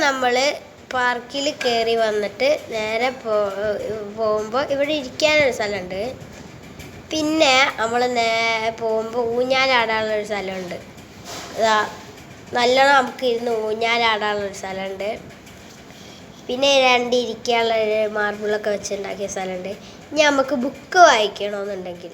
നമ്മൾ പാർക്കിൽ കയറി വന്നിട്ട് നേരെ പോ പോകുമ്പോൾ ഇവിടെ ഇരിക്കാനൊരു സ്ഥലമുണ്ട്. പിന്നെ നമ്മൾ നേ പോകുമ്പോൾ ഊഞ്ഞാലാടാനുള്ളൊരു സ്ഥലമുണ്ട്. ഇതാ നല്ലോണം നമുക്ക് ഇരുന്ന് ഊഞ്ഞാലാടാനുള്ളൊരു സ്ഥലമുണ്ട്. പിന്നെ രണ്ട് ഇരിക്കാനുള്ള ഒരു മാർബിളൊക്കെ വെച്ചുണ്ടാക്കിയ സ്ഥലമുണ്ട്. ഇനി നമുക്ക് ബുക്ക് വായിക്കണമെന്നുണ്ടെങ്കിൽ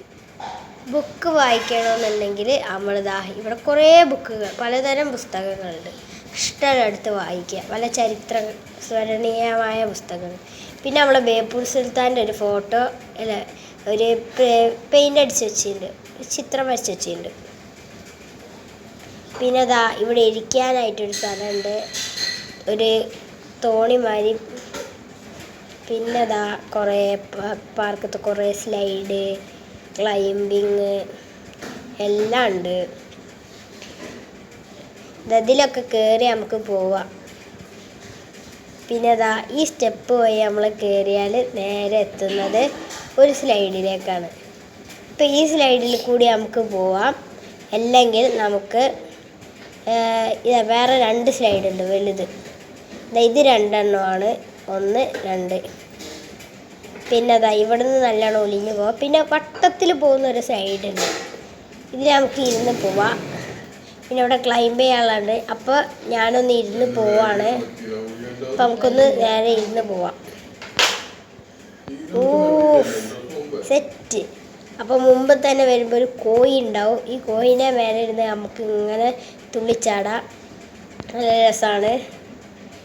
ബുക്ക് വായിക്കണമെന്നുണ്ടെങ്കിൽ നമ്മളിതാ ഇവിടെ കുറേ ബുക്കുകൾ പലതരം പുസ്തകങ്ങളുണ്ട്. ഇഷ്ടമെടുത്ത് വായിക്കുക. പല ചരിത്ര സ്മരണീയമായ പുസ്തകങ്ങൾ. പിന്നെ നമ്മളെ ബേപ്പൂർ സുൽത്താന്റെ ഒരു ഫോട്ടോ അല്ല ഒരു പെയിന്റ് അടിച്ച് വെച്ചിട്ടുണ്ട്. ചിത്രം വരച്ച് വെച്ചിട്ടുണ്ട്. പിന്നെ ദാ ഇവിടെ ഇരിക്കാനായിട്ടൊരു സ്ഥലമുണ്ട്. ഒരു തോണിമാരി പിന്നെ ദാ കുറേ പാർക്കത്ത് കുറേ സ്ലൈഡ് ക്ലൈമ്പിങ് എല്ലാം ഉണ്ട്. ഇതിലൊക്കെ കയറി നമുക്ക് പോവാം. പിന്നെ അതാ ഈ സ്റ്റെപ്പ് വഴി നമ്മൾ കയറിയാൽ നേരെ എത്തുന്നത് ഒരു സ്ലൈഡിലേക്കാണ്. അപ്പോൾ ഈ സ്ലൈഡിൽ കൂടി നമുക്ക് പോവാം. അല്ലെങ്കിൽ നമുക്ക് ഇതാ വേറെ രണ്ട് സ്ലൈഡ് ഉണ്ട് വലുത്. ഇത് രണ്ടെണ്ണമാണ്. ഒന്ന് രണ്ട്. പിന്നെ അതാ ഇവിടെ നിന്ന് നല്ലോണം ഒലിഞ്ഞു പോവാം. പിന്നെ വട്ടത്തിൽ പോകുന്ന ഒരു സൈഡ് ഉണ്ട് ഇതിൽ നമുക്ക് ഇരുന്ന് പോവാം. പിന്നെ ഇവിടെ ക്ലൈംബ് ചെയ്യാനുള്ളത് അപ്പോൾ ഞാനൊന്ന് ഇരുന്ന് പോവാണ്. അപ്പം നമുക്കൊന്ന് നേരെ ഇരുന്ന് പോവാം. ഓ സെറ്റ് അപ്പോൾ മുമ്പ് തന്നെ വരുമ്പോൾ ഒരു കോഴി ഉണ്ടാവും. ഈ കോഴിനെ മേലെ ഇരുന്ന് നമുക്ക് ഇങ്ങനെ തുള്ളിച്ചാടാം. നല്ല രസമാണ്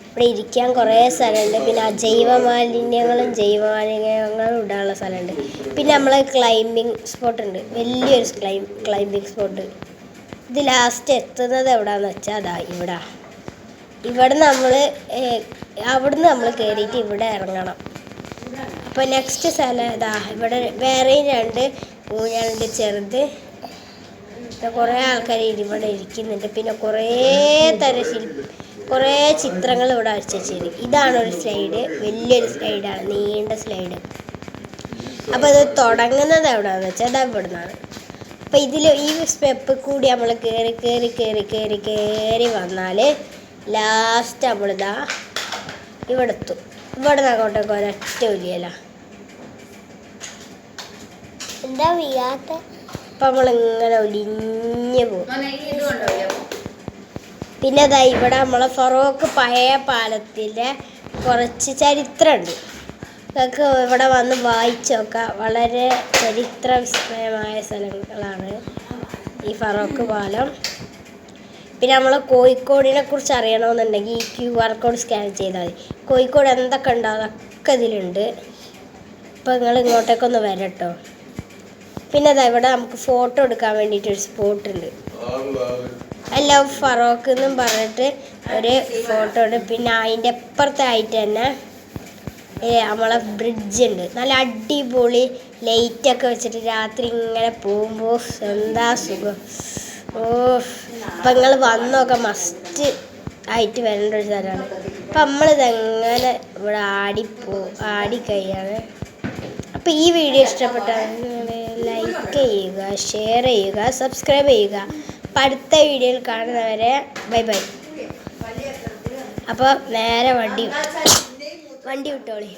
ഇവിടെ ഇരിക്കാൻ കുറേ സ്ഥലമുണ്ട്. പിന്നെ അജൈവ മാലിന്യങ്ങളും ജൈവ മാലിന്യങ്ങളും ഇടാനുള്ള സ്ഥലമുണ്ട്. പിന്നെ നമ്മളെ സ്പോട്ട് ഉണ്ട്. വലിയൊരു ക്ലൈം ക്ലൈമ്പിങ് സ്പോട്ട് ഇത് ലാസ്റ്റ് എത്തുന്നത് എവിടെയാണെന്ന് വെച്ചാൽ അതാ ഇവിടെ. ഇവിടെ നമ്മൾ അവിടുന്ന് നമ്മൾ കയറിയിട്ട് ഇവിടെ ഇറങ്ങണം. അപ്പോൾ നെക്സ്റ്റ് സ്ഥലം ഇതാ ഇവിടെ വേറെയും രണ്ട് ഊഞ്ഞാലുണ്ട് ചെറുത്. കുറേ ആൾക്കാർ ഇവിടെ ഇരിക്കുന്നുണ്ട്. പിന്നെ കുറേ തരം ശില്പ കുറേ ചിത്രങ്ങൾ ഇവിടെ വെച്ചിട്ടുണ്ട് ഇതാണ് ഒരു സ്ലൈഡ് വലിയൊരു സ്ലൈഡാണ് നീണ്ട സ്ലൈഡ് അപ്പോൾ അത് തുടങ്ങുന്നത് എവിടെയാണെന്ന് വെച്ചാൽ അത് ഇവിടെ അപ്പോൾ ഇതിൽ ഈ സ്റ്റെപ്പ് കൂടി നമ്മൾ കയറി കയറി കയറി കയറി കയറി വന്നാൽ ലാസ്റ്റ് നമ്മളിതാ ഇവിടെ എത്തും. ഇവിടെ നിന്ന് അങ്ങോട്ടേക്ക് ഒരൊറ്റ വലിയല്ല എന്താ വീയാത്ത അപ്പം നമ്മളിങ്ങനെ ഒലിഞ്ഞ് പോകും. പിന്നെ അതാ ഇവിടെ നമ്മളെ ഫറോക്ക് പഴയ പാലത്തിന്റെ കുറച്ച് ചരിത്രമുണ്ട് ഇതൊക്കെ ഇവിടെ വന്ന് വായിച്ചു നോക്കാം. വളരെ ചരിത്ര വിസ്മയമായ സ്ഥലങ്ങളാണ് ഈ ഫറോക്ക് പാലം. പിന്നെ നമ്മൾ കോഴിക്കോടിനെ കുറിച്ച് അറിയണമെന്നുണ്ടെങ്കിൽ ഈ ക്യു ആർ കോഡ് സ്കാൻ ചെയ്താൽ മതി. കോഴിക്കോട് എന്തൊക്കെ ഉണ്ടോ അതൊക്കെ ഇതിലുണ്ട്. അപ്പോൾ നിങ്ങൾ ഇങ്ങോട്ടേക്കൊന്ന് വരട്ടോ പിന്നെ അതാ ഇവിടെ നമുക്ക് ഫോട്ടോ എടുക്കാൻ വേണ്ടിയിട്ട് ഒരു സ്പോട്ട് ഉണ്ട്. ലവ് ഫറോക്ക് എന്നും പറഞ്ഞിട്ട് ഒരു ഫോട്ടോ ഉണ്ട്. പിന്നെ അതിന്റെ അപ്പുറത്തായിട്ട് തന്നെ നമ്മളെ ബ്രിഡ്ജ് ഉണ്ട്. നല്ല അടിപൊളി ലൈറ്റൊക്കെ വെച്ചിട്ട് രാത്രി ഇങ്ങനെ പോകുമ്പോൾ എന്താ സുഖം? ഓ അപ്പം നിങ്ങൾ വന്നൊക്കെ മസ്റ്റ് ആയിട്ട് വരേണ്ട ഒരു സ്ഥലമാണ്. അപ്പം നമ്മളിതെങ്ങനെ ഇവിടെ ആടിപ്പോ ആടിക്കഴിയാണ് അപ്പോൾ ഈ വീഡിയോ ഇഷ്ടപ്പെട്ടാൽ ലൈക്ക് ചെയ്യുക ഷെയർ ചെയ്യുക സബ്സ്ക്രൈബ് ചെയ്യുക. അപ്പം അടുത്ത വീഡിയോയിൽ കാണുന്നവരെ ബൈ ബൈ അപ്പോൾ നേരെ വണ്ടി. വണ്ടി വിട്ടോളി.